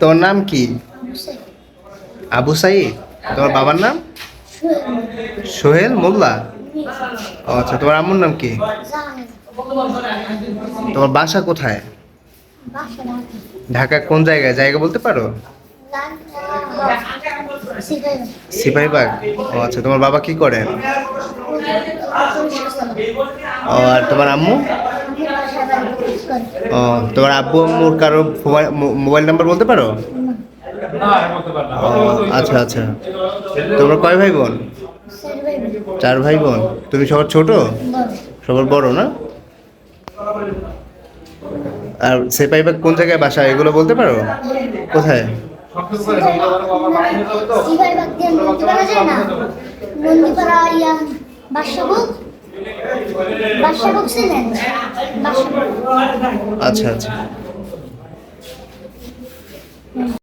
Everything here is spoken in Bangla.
তোমার নাম কি? আবু সাইদ। তোমার বাবার নাম? সোহেল মোল্লা। আচ্ছা তোমার আম্মুর নাম কি? তোমার বাসা কোথায়? ঢাকা কোন জায়গায়? জায়গা বলতে পারো? সিপাহীবাগ। ও আচ্ছা তোমার বাবা কি করেন? ও, আর তোমার আম্মু? ও, তোমার আব্বু, আম্মুর কারও মোবাইল- নাম্বার বলতে পারো? আচ্ছা আচ্ছা। তোমরা কয় ভাই বোন চার ভাই বোন তুমি সবার ছোট? সবার বড়, না? আর সেপাইবাগ কোন জায়গায় বাসা, এগুলো বলতে পারো? কোথায়? ছিলেন আচ্ছা আচ্ছা।